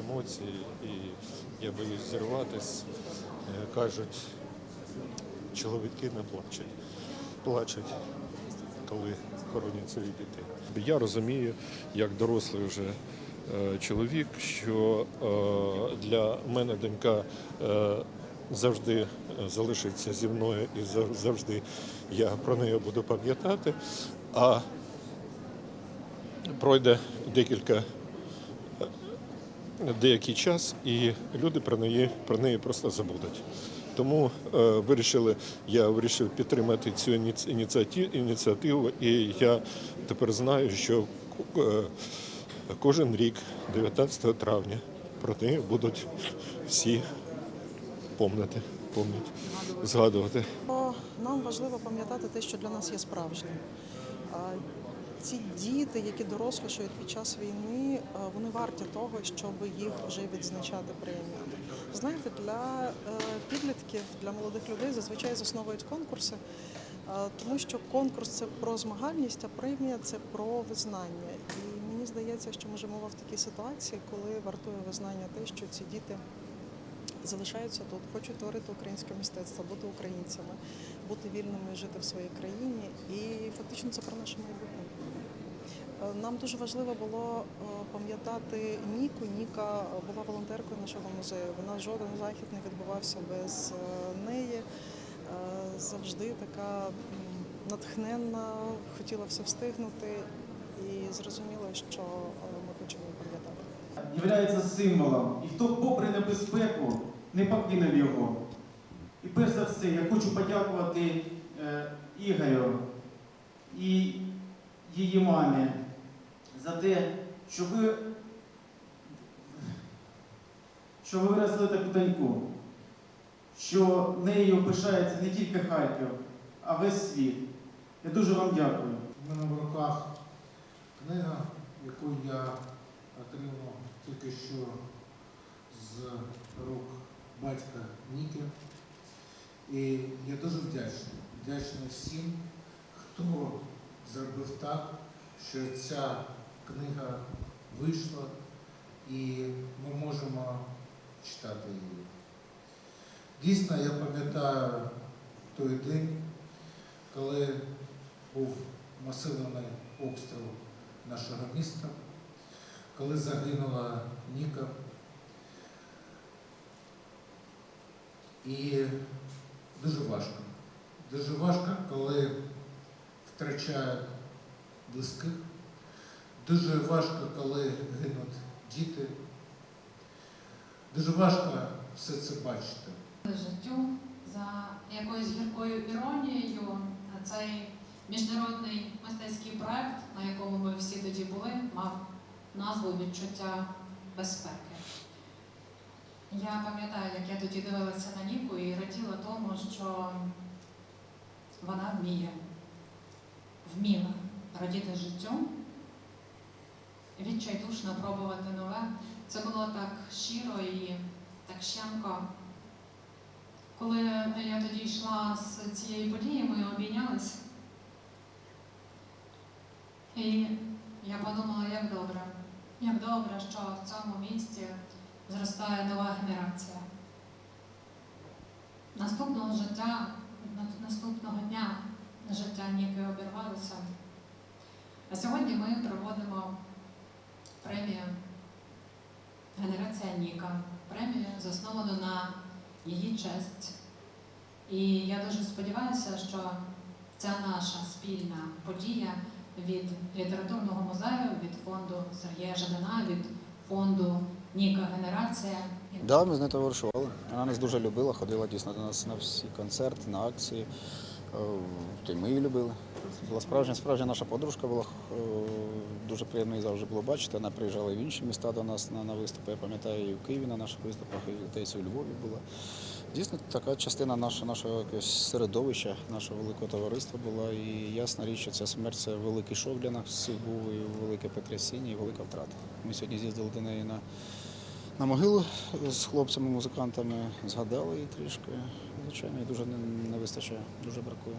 емоції, і я боюсь зірватись. Е, Кажуть, чоловіки не плачуть. Плачуть, коли хоронять своїх дітей. Я розумію, як дорослий вже е, чоловік, що е, для мене донька завжди залишиться зі мною і зав- завжди я про неї буду пам'ятати. А пройде декілька деякий час, і люди про неї, про неї просто забудуть. Тому е, вирішили, я вирішив підтримати цю ініці- ініціатив- ініціативу, і я тепер знаю, що е, кожен рік, 19 травня, про неї будуть всі помнити, помнити, згадувати. Нам важливо пам'ятати те, що для нас є справжнім. Ці діти, які дорослішають під час війни, вони варті того, щоб їх вже відзначати преміями. Знаєте, для е, підлітків, для молодих людей зазвичай засновують конкурси, тому що конкурс це про змагальність, а премія це про визнання. І мені здається, що ми живемо в такій ситуації, коли вартує визнання те, що ці діти залишаються тут, хочуть творити українське мистецтво, бути українцями, бути вільними, жити в своїй країні. І фактично це про наше майбутнє. Нам дуже важливо було е, пам'ятати Ніку. Ніка була волонтеркою нашого музею. Вона жоден захід не відбувався без е, неї. Е, Завжди така натхненна, хотіла все встигнути і зрозуміла, що ми хочемо пам'ятати. являється символом. І хто, попри небезпеку, не покинув його. І перш за все, я хочу подякувати Ігорю і її мамі за те, що ви, що ви виросли таку доньку, що нею пишається не тільки Харків, а весь світ. Я дуже вам дякую. У мене в руках книга, яку я отримав тільки що з рук батька Ніки. І я дуже вдячний. Вдячний всім, хто зробив так, що ця книга вийшла і ми можемо читати її. Дійсно, я пам'ятаю той день, коли був масивний обстріл нашого міста, коли загинула Ніка. І дуже важко. Дуже важко, коли втрачають близьких. Дуже важко, коли гинуть діти. Дуже важко все це бачити. життю за якоюсь гіркою іронією. Цей міжнародний мистецький проект, на якому ми всі тоді були, мав назву відчуття безпеки. Я пам'ятаю, як я тоді дивилася на Ніку і раділа тому, що вона вміє, вміла радіти життю, відчайдушно пробувати нове. Це було так щиро і так щемко. Коли я тоді йшла з цієї події, ми обійнялись. І я подумала, як добре, як добре, що в цьому місті зростає нова генерація. Наступного життя, наступного дня життя ніки обірвалося. А сьогодні ми проводимо премію Генерація Ніка. Премію засновану на її честь. І я дуже сподіваюся, що ця наша спільна подія від літературного музею, від фонду Сергія Жадана, від фонду Ніка Генерація. Да, ми з нею товаришували. Вона нас дуже любила, ходила дійсно до нас на всі концерти, на акції. Е, Та й ми її любили. Була справжня, справжня наша подружка була. е, Дуже приємно її завжди було бачити. Вона приїжджала в інші міста до нас на, на виступи. Я пам'ятаю, і в Києві на наших виступах, і десь у Львові була. Дійсно, така частина нашого, нашого середовища, нашого великого товариства була. І ясна річ, що ця смерть це великий шок для нас всіх був, і велике потрясіння, і велика втрата. Ми сьогодні з'їздили до неї на на могилу з хлопцями-музикантами, згадали її трішки. Zobaczymy, dużo na wystacie, dużo brakuje.